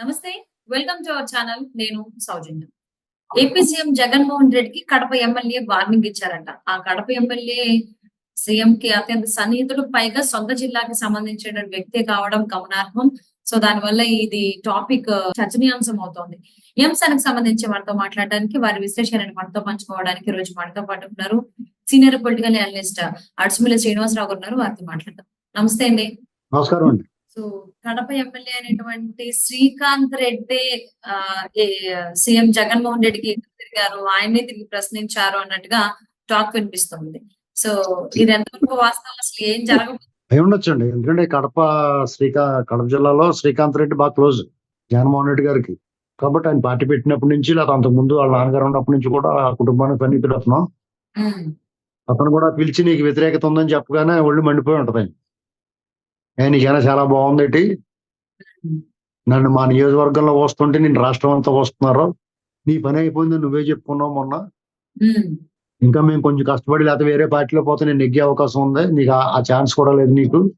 నమస్తే welcome to our channel నేను సౌజన్య. AP CM Jaganmohan రెడ్డికి కడప ఎమ్మెల్యే వార్నింగ్ ఇచ్చారంట. ఆ కడప ఎమ్మెల్యే సీఎం కి అత్యంత సన్నిహితుడు పైగా సొంత జిల్లాకి సంబంధించిన వ్యక్తి కావడం గమనార్హం. సో దానివల్ల ఇది టాపిక్ uh, చర్చనీయాంశం అవుతోంది. ఈ అంశానికి సంబంధించి వారితో మాట్లాడడానికి వారి విశ్లేషణను మనతో పంచుకోవడానికి ఈ రోజు మనతో పాటు ఉన్నారు. Senior political analyst Adusumilli Srinivasa Rao గారు ఉన్నారు. వారితో మాట్లాడతాం నమస్తే అండి. నమస్కారం అండి. సో కడప ఎమ్మెల్యే అనేటువంటి శ్రీకాంత్ రెడ్డి సీఎం జగన్మోహన్ రెడ్డికి తిరిగారు ఆయన్నే తిరిగి ప్రశ్నించారు అన్నట్టుగా టాక్ వినిపిస్తుంది. సో ఇది ఎంతవరకు వాస్తవం? అసలు ఏం జరగబోతుంది? అయి ఉండొచ్చండి. ఎందుకంటే కడప శ్రీకా కడప జిల్లాలో శ్రీకాంత్ రెడ్డి బాగా క్లోజ్ జగన్మోహన్ రెడ్డి గారికి. కాబట్టి ఆయన పార్టీ పెట్టినప్పటి నుంచి లేదా అంతకు ముందు వాళ్ళ నాన్నగారు ఉన్నప్పటి నుంచి కూడా ఆ కుటుంబానికి సన్నిహితుడు అతను. అతను కూడా పిలిచి నీకు వ్యతిరేకత ఉందని చెప్పగానే ఒళ్ళు మండిపోయి ఉంటది నీకైనా చాలా బాగుంది నన్ను మా నియోజకవర్గంలో వస్తుంటే నేను రాష్ట్రం అంతా వస్తున్నారు? నీ పని అయిపోయింది నువ్వే చెప్పుకున్నావు మొన్న. ఇంకా మేము కొంచెం కష్టపడి లేకపోతే వేరే పార్టీలో పోతే నేను నెగ్గే అవకాశం ఉంది నీకు ఆ- ఆ ఛాన్స్ కూడా లేదు నీకు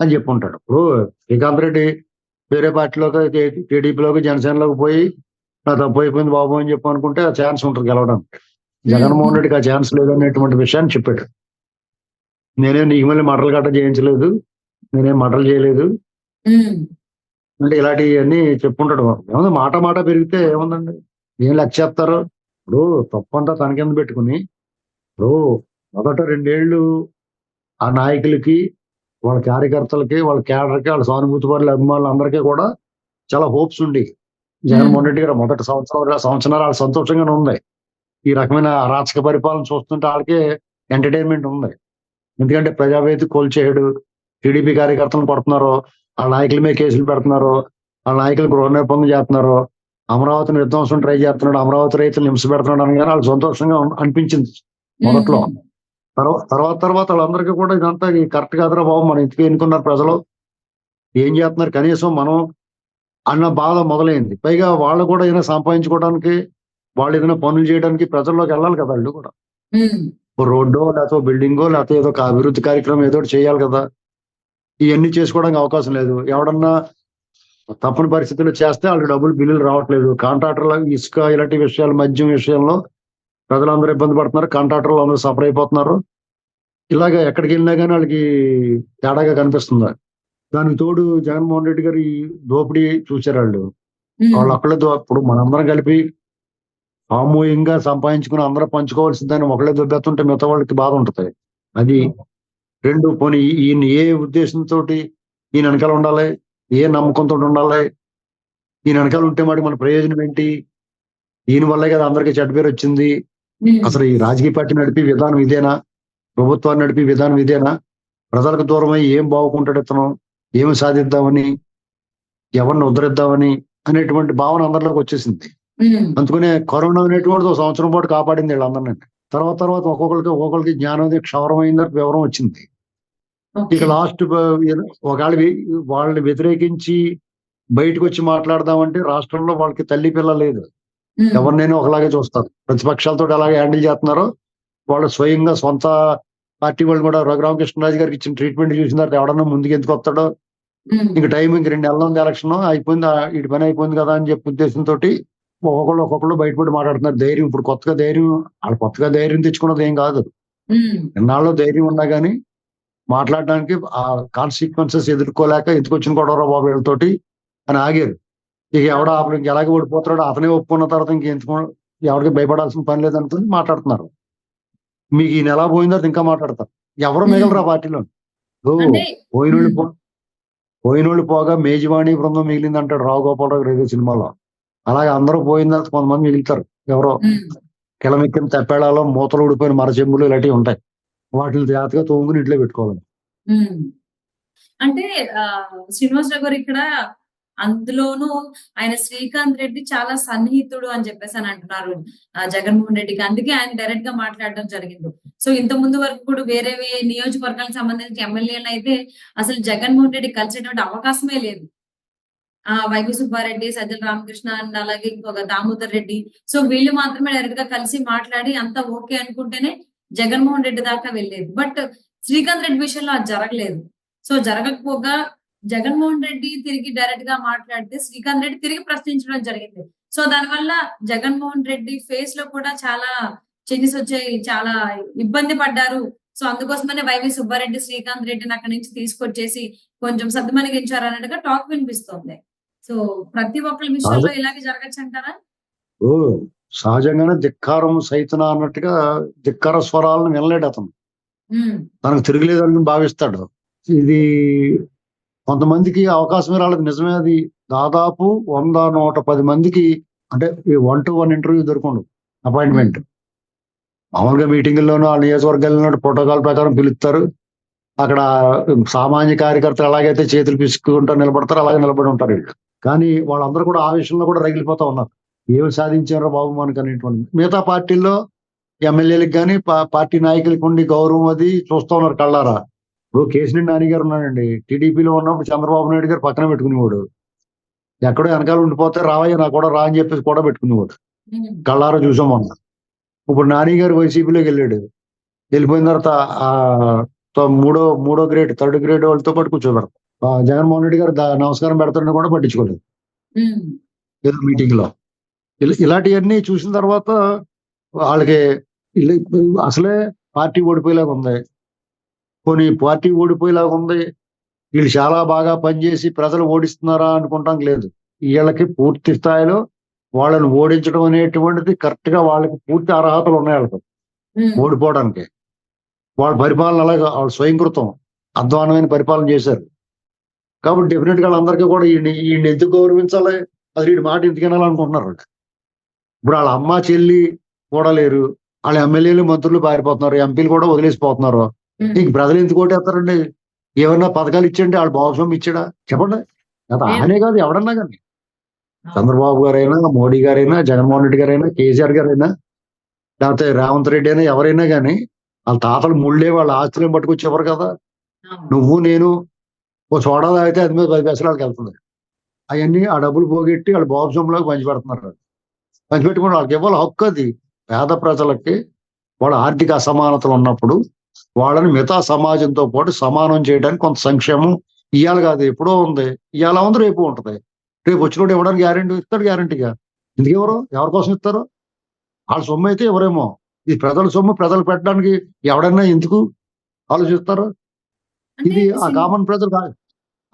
అని చెప్పుంటాడు. ఇప్పుడు శ్రీకాంత్ రెడ్డి వేరే పార్టీలోకి టీడీపీలోకి జనసేనలోకి పోయి నా తప్పు అయిపోయింది బాబు అని చెప్పి అనుకుంటే ఆ ఛాన్స్ ఉంటుంది గెలవడానికి. జగన్మోహన్ రెడ్డికి ఆ ఛాన్స్ లేదనేటువంటి విషయాన్ని చెప్పాడు. నేనే నీకు మళ్ళీ మటలు గట్ట చేయించలేదు. నేనేం మటలు చేయలేదు. అంటే ఇలాంటివన్నీ చెప్పుంటాడు ఏముంది మాట మాట పెరిగితే ఏముందండి? ఏం లెక్క చెప్తారు ఇప్పుడు తప్పంతా తన కింద పెట్టుకుని ఇప్పుడు మొదట రెండేళ్ళు ఆ నాయకులకి వాళ్ళ కార్యకర్తలకి వాళ్ళ క్యాడర్కి వాళ్ళ సానుభూతి పరుల అభిమానులు అందరికీ కూడా చాలా హోప్స్ ఉండి. జగన్మోహన్ రెడ్డి గారు మొదటి సంవత్సరం సంవత్సరాలు వాళ్ళ సంతోషంగానే ఉంది. ఈ రకమైన అరాచక పరిపాలన చూస్తుంటే వాళ్ళకి ఎంటర్టైన్మెంట్ ఉంది. ఎందుకంటే ప్రజావేది కోల్చేయడు టీడీపీ కార్యకర్తలను కొడుతున్నారు ఆ నాయకుల మీద కేసులు పెడుతున్నారు ఆ నాయకులు గృహ నిర్బంధం చేస్తున్నారు అమరావతిని విధ్వంసం ట్రై చేస్తున్నాడు అమరావతి రైతులు హింస పెడుతున్నాడు అని కానీ వాళ్ళకి సంతోషంగా అనిపించింది మొదట్లో. తర్వాత తర్వాత తర్వాత వాళ్ళందరికీ కూడా ఇదంతా కరెక్ట్ కాదురా బాబు మనం ఇంటికి ఎన్నుకున్నారు ప్రజలు? ఏం చేస్తున్నారు? కనీసం మనం అన్న బాధ మొదలైంది. పైగా వాళ్ళు కూడా ఏదైనా సంపాదించుకోవడానికి వాళ్ళు ఏదైనా పనులు చేయడానికి ప్రజల్లోకి వెళ్ళాలి కదా వాళ్ళు కూడా. రోడ్డో లేకపోతే బిల్డింగో లేకపోతే ఏదో ఒక అభివృద్ధి కార్యక్రమం ఏదో చేయాలి కదా. ఇవన్నీ చేసుకోవడానికి అవకాశం లేదు. ఎవడన్నా తప్పని పరిస్థితుల్లో చేస్తే వాళ్ళకి డబ్బులు బిల్లులు రావట్లేదు. కాంట్రాక్టర్ల ఇసుక ఇలాంటి విషయాలు మద్యం విషయంలో ప్రజలందరూ ఇబ్బంది పడుతున్నారు. కాంట్రాక్టర్లు అందరూ సఫర్ అయిపోతున్నారు. ఇలాగ ఎక్కడికి వెళ్ళినా కానీ వాళ్ళకి తేడాగా కనిపిస్తుంది? దానికి తోడు జగన్మోహన్ రెడ్డి గారి ఈ దోపిడీ చూశారు వాళ్ళు. వాళ్ళు అక్కడే ఇప్పుడు మనందరం కలిపి సామూహికంగా సంపాదించుకుని అందరూ పంచుకోవాల్సిందని ఒకళ్ళే దొబ్బెత్తుంటే మిగతా వాళ్ళకి బాధ ఉంటుంది. అది రెండు పోనీ ఈయన ఏ ఉద్దేశంతో ఈయన వెనకాల ఉండాలి? ఏ నమ్మకంతో ఉండాలి? ఈయన వెనకాల ఉంటే మరి మన ప్రయోజనం ఏంటి? ఈయన వల్లే కదా అందరికీ చెడ్డ పేరు వచ్చింది. అసలు ఈ రాజకీయ పార్టీ నడిపి విధానం ఇదేనా? ప్రభుత్వాన్ని నడిపి విధానం ఇదేనా? ప్రజలకు దూరమై ఏం బాగుకుంటాడు ఇతను? ఏమి సాధిద్దామని? ఎవరిని ఉద్ధరిద్దామని? అనేటువంటి భావన అందరిలోకి వచ్చేసింది. అందుకనే కరోనా అనేటువంటిది ఒక సంవత్సరం పాటు కాపాడింది వీళ్ళందరినీ. తర్వాత తర్వాత ఒక్కొక్కరికి ఒక్కొక్కరికి జ్ఞానం క్షవరమైన వివరం వచ్చింది. ఇక లాస్ట్ ఒకవేళ వాళ్ళని వ్యతిరేకించి బయటకు వచ్చి మాట్లాడదామంటే రాష్ట్రంలో వాళ్ళకి తల్లి పిల్ల లేదు. ఎవరినైనా ఒకలాగే చూస్తారు. ప్రతిపక్షాలతో ఎలాగ హ్యాండిల్ చేస్తున్నారో వాళ్ళు స్వయంగా సొంత పార్టీ వాళ్ళు కూడా రఘురామకృష్ణరాజు గారికి ఇచ్చిన ట్రీట్మెంట్ చూసిన తర్వాత ఎవడన్నా ముందుకు ఎందుకు వస్తాడో? ఇంక టైం ఇంక రెండు నెలల ఉంది ఎలక్షన్ అయిపోయింది ఇటు పని అయిపోయింది కదా అని చెప్పి ఉద్దేశంతో ఒక్కొక్కళ్ళు ఒక్కొక్కళ్ళు బయటపడి మాట్లాడుతున్నారు. ధైర్యం ఇప్పుడు కొత్తగా ధైర్యం వాళ్ళు కొత్తగా ధైర్యం తెచ్చుకున్నది ఏం కాదు. ఎన్నాళ్ళు ధైర్యం ఉన్నా కానీ మాట్లాడడానికి ఆ కాన్సిక్వెన్సెస్ ఎదుర్కోలేక ఎందుకు వచ్చిన గొడవ బాబు వీళ్ళతోటి అని ఆగారు. ఇక ఎవడ అప్పుడు ఎలాగే ఓడిపోతున్నాడో అతనే ఒప్పుకున్న తర్వాత ఇంక ఎందుకు ఎవరికి భయపడాల్సిన పని లేదనుకుని మాట్లాడుతున్నారు. మీకు ఈ నెల పోయిన తర్వాత ఇంకా మాట్లాడతారు. ఎవరు మిగలరు ఆ పార్టీలో పోయినోళ్ళు పోయినోళ్ళు పోగా మేజవాణి బృందం మిగిలింది అంటాడు రావు గోపాలరావు గారు ఏదో సినిమాలో. అలాగే అందరూ పోయిన తర్వాత కొంతమంది మిగులుతారు. ఎవరో కిలమెక్కిన తెప్పేళాలో మూతలు ఊడిపోయిన మరచెంబులు ఇలాంటివి ఉంటాయి. వాటిని జాగ్రత్తగా తోముకుని ఇంట్లో పెట్టుకోవాలి. అంటే ఆ శ్రీనివాసరావు గారు ఇక్కడ అందులోనూ ఆయన శ్రీకాంత్ రెడ్డి చాలా సన్నిహితుడు అని చెప్పేసి అని అంటున్నారు జగన్మోహన్ రెడ్డికి. అందుకే ఆయన డైరెక్ట్గా మాట్లాడడం జరిగింది. సో ఇంత ముందు వరకు కూడా వేరే నియోజకవర్గాలకు సంబంధించిన ఎమ్మెల్యేలు అయితే అసలు జగన్మోహన్ రెడ్డి కలిసేటువంటి అవకాశమే లేదు. ఆ Y V Subba Reddy Sajjala Ramakrishna and అలాగే ఇంకొక దామోదర్ రెడ్డి. సో వీళ్ళు మాత్రమే డైరెక్ట్గా కలిసి మాట్లాడి అంతా ఓకే అనుకుంటేనే జగన్మోహన్ రెడ్డి దాకా వెళ్ళేది. బట్ శ్రీకాంత్ రెడ్డి విషయంలో అది జరగలేదు. సో జరగకపోగా జగన్మోహన్ రెడ్డి తిరిగి డైరెక్ట్గా మాట్లాడితే శ్రీకాంత్ రెడ్డి తిరిగి ప్రశ్నించడం జరిగింది. సో దానివల్ల జగన్మోహన్ రెడ్డి ఫేస్లో కూడా చాలా చేంజెస్ వచ్చాయి చాలా ఇబ్బంది పడ్డారు. సో అందుకోసమనే వైవి సుబ్బారెడ్డి శ్రీకాంత్ రెడ్డిని అక్కడి నుంచి తీసుకొచ్చేసి కొంచెం సర్దుమణిగించారు అన్నట్టుగా టాక్ వినిపిస్తోంది. సో ప్రతి ఒక్కరి విషయంలో ఇలాగే జరగచ్చు అంటారా? ఓ సహజంగానే ధిక్కారం సైతన అన్నట్టుగా ధిక్కార స్వరాలను వినలేడు అతను. తనకు తిరగలేదని భావిస్తాడు. ఇది కొంతమందికి అవకాశం రాలేదు నిజమే. అది దాదాపు వంద నూట పది మందికి అంటే ఈ వన్ టు వన్ ఇంటర్వ్యూ దొరకండు అపాయింట్మెంట్. మామూలుగా మీటింగుల్లోనూ ఆ నియోజకవర్గాల్లో ప్రోటోకాల్ ప్రకారం పిలుస్తారు. అక్కడ సామాన్య కార్యకర్తలు ఎలాగైతే చేతులు పిసుకుంటూ నిలబడతారో అలాగే నిలబడి ఉంటారు వీళ్ళు. కానీ వాళ్ళందరూ కూడా ఆవేశంలో కూడా రగిలిపోతా ఉన్నారు. ఏమి సాధించారో బాబు మనకు అనేటువంటి మిగతా పార్టీల్లో ఎమ్మెల్యేలకు కానీ పార్టీ నాయకులకు ఉండి గౌరవం అది చూస్తూ ఉన్నారు కళ్ళారా? ఇప్పుడు కేసిరెడ్డి నాని గారు ఉన్నాడండి. టీడీపీలో ఉన్నప్పుడు చంద్రబాబు నాయుడు గారు పక్కన పెట్టుకునేవాడు. ఎక్కడో వెనకాల ఉండిపోతే రావయ్య నా కూడా రా అని చెప్పేసి కూడా పెట్టుకునేవాడు. కళ్ళారా చూసాం మొన్న. ఇప్పుడు నాని గారు వైసీపీలోకి వెళ్ళాడు. వెళ్ళిపోయిన తర్వాత ఆ తో- మూడో మూడో గ్రేడ్ థర్డ్ గ్రేడ్ వాళ్ళతో పాటు కూర్చోబెడతాం. జగన్మోహన్ రెడ్డి గారు నమస్కారం పెడతారని కూడా పట్టించుకోలేదు. ఏదో మీటింగ్లో ఇలా- ఇలాంటివన్నీ చూసిన తర్వాత వాళ్ళకి అసలే పార్టీ ఓడిపోయేలాగా ఉంది. కొన్ని పార్టీ ఓడిపోయేలాగా ఉంది. వీళ్ళు చాలా బాగా పనిచేసి ప్రజలు ఓడిస్తున్నారా అనుకుంటాం లేదు. వీళ్ళకి పూర్తి స్థాయిలో వాళ్ళని ఓడించడం అనేటువంటిది కరెక్ట్గా వాళ్ళకి పూర్తి అర్హతలు ఉన్నాయి వాళ్ళకి. ఓడిపోవడానికి. వాళ్ళ పరిపాలన అలాగా వాళ్ళ స్వయంకృతం. అధ్వానమైన పరిపాలన చేశారు. కాబట్టి డెఫినెట్గా వాళ్ళందరికీ కూడా ఈయన ఈయన ఎందుకు గౌరవించాలి? అది వీడి మాట ఎందుకు వినాలనుకుంటున్నారు. ఇప్పుడు వాళ్ళ అమ్మ చెల్లి కూడా లేరు. వాళ్ళ ఎమ్మెల్యేలు మంత్రులు పారిపోతున్నారు. ఎంపీలు కూడా వదిలేసిపోతున్నారు. ఇంక ప్రజలు ఎందుకు ఓటేస్తారండి ఏమన్నా పథకాలు ఇచ్చండి వాళ్ళు భాగస్వామి ఇచ్చాడా? చెప్పండి. అది ఆయనే కాదు ఎవడన్నా కానీ చంద్రబాబు గారైనా మోడీ గారైనా జగన్మోహన్ రెడ్డి గారైనా కేసీఆర్ గారైనా లేకపోతే రేవంత్ రెడ్డి అయినా ఎవరైనా కానీ వాళ్ళ తాతలు ముళ్ళే వాళ్ళ ఆస్తులను పట్టుకొచ్చేవారు కదా. నువ్వు నేను ఓ సోడా తాగితే అది మీద పది పైసలు వాళ్ళకి వెళ్తుంది. అవన్నీ ఆ డబ్బులు పోగొట్టి వాళ్ళ బాబుసంలోకి పంచిపెడుతున్నారు పంచిపెట్టుకుని వాళ్ళకి ఇవ్వాలి హక్కు అది. పేద ప్రజలకి వాళ్ళ ఆర్థిక అసమానతలు ఉన్నప్పుడు వాళ్ళని మిగతా సమాజంతో పాటు సమానం చేయడానికి కొంత సంక్షేమం ఇవ్వాలి కాదు. ఎప్పుడో ఉంది. ఇవాళ ఉంది రేపు ఉంటుంది. రేపు వచ్చినోడు ఇవ్వడానికి గ్యారంటీ ఇస్తాడు గ్యారెంటీగా ఎందుకు ఎవరు ఎవరి కోసం ఇస్తారు? వాళ్ళ సొమ్ము అయితే ఎవరేమో ఇది ప్రజల సొమ్ము ప్రజలు పెట్టడానికి ఎవడన్నా ఎందుకు ఆలోచిస్తారు? ఇది ఆ కామన్ ప్రజలు కాదు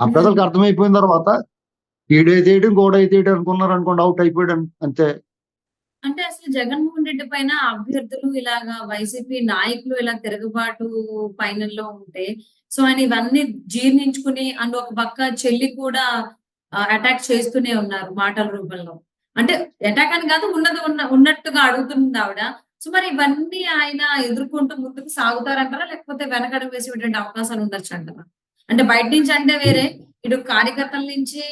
ఆ ప్రజలకు అర్థమైపోయిన తర్వాత ఈడైతేయడం గోడైతేయడం అనుకున్నారు అనుకోండి అవుట్ అయిపోయాడు అంతే. అంటే అసలు జగన్మోహన్ రెడ్డి పైన అభ్యర్థులు ఇలాగా వైసీపీ నాయకులు ఇలా తిరుగుబాటు పైనలో ఉంటే సో ఆయన ఇవన్నీ జీర్ణించుకుని అండ్ ఒక పక్క చెల్లి కూడా అటాక్ చేస్తూనే ఉన్నారు మాటల రూపంలో. అంటే అటాక్ అని కాదు ఉన్నది ఉన్న ఉన్నట్టుగా అడుగుతుంది ఆవిడ. సో మరి ఇవన్నీ ఆయన ఎదుర్కొంటూ ముందుకు సాగుతారంటారా? లేకపోతే వెనకడం వేసేటువంటి అవకాశాలు ఉండొచ్చు అంటారా? అంటే బయట నుంచి అంటే వేరే ఇటు కార్యకర్తల నుంచి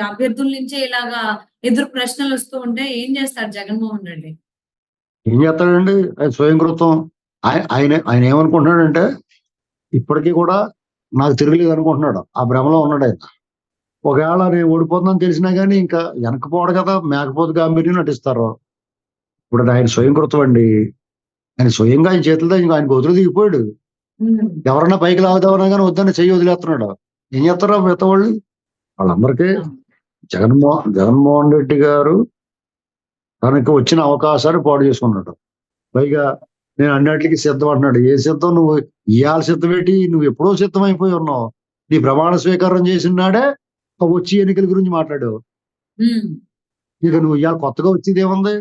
అభ్యర్థుల నుంచి ఇలాగా ఎదురు ప్రశ్నలు వస్తూ ఉంటే ఏం చేస్తారు జగన్మోహన్ రెడ్డి? ఏం చేస్తాడండి? స్వయం కృతం ఆయన ఆయన ఏమనుకుంటున్నాడంటే ఇప్పటికీ కూడా నాకు తిరగలేదు అనుకుంటున్నాడు. ఆ భ్రమలో ఉన్నాడు ఆయన. ఒకవేళ నేను ఓడిపోతుందని తెలిసినా కానీ ఇంకా వెనకపోడు కదా మేకపోతు గాంభీర్యం నటిస్తారు. ఇప్పుడు ఆయన స్వయంకృతం అండి. ఆయన స్వయంగా ఆయన చేతులతో ఇంకా ఆయన వదిలి దిగిపోయాడు. ఎవరన్నా పైకి లాగుదామన్నా కానీ వద్దని చెయ్యి వదిలేస్తున్నాడు. ఏం చేస్తారో మిగతా వాళ్ళు? వాళ్ళందరికీ జగన్మోహన్ జగన్మోహన్ రెడ్డి గారు తనకు వచ్చిన అవకాశాలు పాడు చేసుకున్నాడు. పైగా నేను అన్నిటికీ సిద్ధం అంటున్నాడు. ఏ సిద్ధం? నువ్వు ఇవాళ సిద్ధం ఏంటి? నువ్వు ఎప్పుడో సిద్ధం అయిపోయి ఉన్నావు. నీ ప్రమాణ స్వీకారం చేసినాడే వచ్చి ఎన్నికల గురించి మాట్లాడావు. ఇక నువ్వు ఇవాళ కొత్తగా వచ్చేది ఏముంది?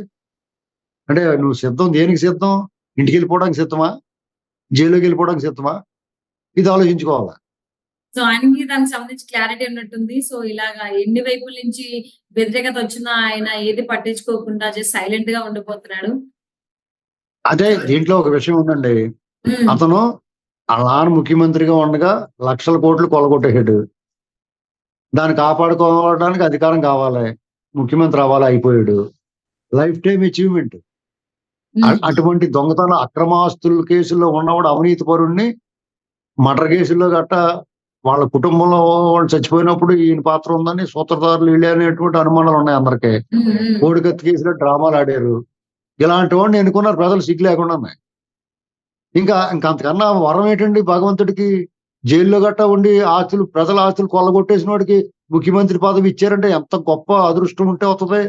అంటే నువ్వు సిద్ధం దేనికి సిద్ధం? ఇంటికి వెళ్ళిపోవడానికి సిద్ధమా? జైల్లోకి వెళ్ళిపోవడానికి సిద్ధమా? ఇది ఆలోచించుకోవాలి? సో ఆయనకి దానికి సంబంధించి క్లారిటీ ఉన్నట్టుంది. సో ఇలాగా ఎన్ని వైపుల నుంచి వ్యతిరేకత వచ్చినా ఆయన ఏది పట్టించుకోకుండా జస్ట్ సైలెంట్గా ఉండిపోతున్నాడు. అదే దీంట్లో ఒక విషయం ఉందండి. అతను నాన్న ముఖ్యమంత్రిగా ఉండగా లక్షల కోట్లు కొలగొట్టేసాడు దాన్ని కాపాడుకోవడానికి అధికారం కావాలి. ముఖ్యమంత్రి అవ్వాలి అయిపోయాడు. లైఫ్ టైం అచీవ్మెంట్ అటువంటి దొంగతన అక్రమాస్తుల కేసుల్లో ఉన్నవాడు అవినీతి పరుణ్ణి మర్డర్ కేసుల్లో గట్ట వాళ్ళ కుటుంబంలో వాళ్ళు చచ్చిపోయినప్పుడు ఈయన పాత్ర ఉందని సూత్రధారులు వీళ్ళే అనేటువంటి అనుమానాలు ఉన్నాయి అందరికీ. కోడికత్తి కేసులో డ్రామాలు ఆడారు. ఇలాంటి వాడిని ఎన్నుకున్నారు? ప్రజలు సిగ్గు లేకుండా ఇంకా ఇంకా అంతకన్నా వరం ఏంటండి? భగవంతుడికి జైల్లో గట్టా ఉండి ఆస్తులు ప్రజల ఆస్తులు కొల్లగొట్టేసిన వాడికి ముఖ్యమంత్రి పదవి ఇచ్చారంటే ఎంత గొప్ప అదృష్టం ఉంటే అవుతుంది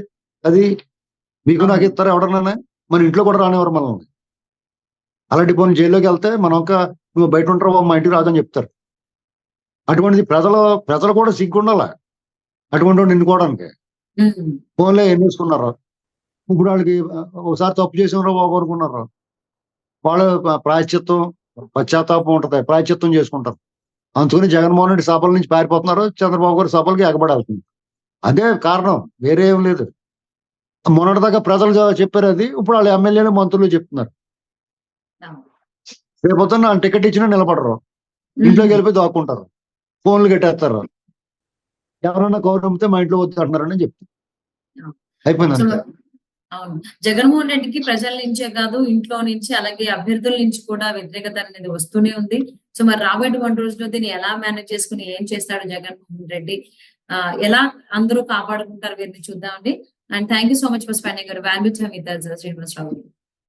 అది మీకు నాకు ఇస్తారు ఎవడన్నా మన ఇంట్లో కూడా రానివ్వరు మనల్ని. అలాంటి పోనీ జైల్లోకి వెళ్తే మనం ఒక నువ్వు బయట ఉంటారు మా ఇంటికి రాదని చెప్తారు. అటువంటిది ప్రజలు ప్రజలు కూడా సిగ్గుండాల? అటువంటి వాడిని ఎన్నుకోవడానికి ఉమ్, ఫోన్లో ఏం చేసుకున్నారు ఇప్పుడు వాళ్ళకి ఒకసారి తప్పు చేసినారో బాబు అనుకున్నారు? వాళ్ళు ప్రాయశ్చిత్తం పశ్చాత్తాపం ఉంటది ప్రాయశ్చిత్తం చేసుకుంటారు. అందుకని జగన్మోహన్ రెడ్డి సభల నుంచి పారిపోతున్నారు చంద్రబాబు గారు సభలకి ఎగబడాల్సింది. అదే కారణం వేరే ఏం లేదు. మొన్నటిదాకా ప్రజలు చెప్పారు అది. ఇప్పుడు వాళ్ళు ఎమ్మెల్యేలు మంత్రులు చెప్తున్నారు. రేపొద్దున టికెట్ ఇచ్చినా నిలబడరు. ఇంట్లోకి వెళ్ళిపోయి దాక్కుంటారు. ఫోన్లు కట్టేస్తారు. ఎవరన్నా గౌరవంతో మా ఇంట్లో వద్దు అంటున్నారని చెప్తారు. అయిపోయింది అవును. జగన్మోహన్ రెడ్డికి ప్రజల నుంచే కాదు ఇంట్లో నుంచి అలాగే అభ్యర్థుల నుంచి కూడా వ్యతిరేకత అనేది వస్తూనే ఉంది. సో మరి రాబోయేటువంటి రోజుల్లో దీన్ని ఎలా మేనేజ్ చేసుకుని ఏం చేస్తాడు జగన్మోహన్ రెడ్డి? ఎలా అందరూ కాపాడుకుంటారు వీరిని చూద్దామండి. And thank you so much for spending your valuable time with us, Srinivas Rao.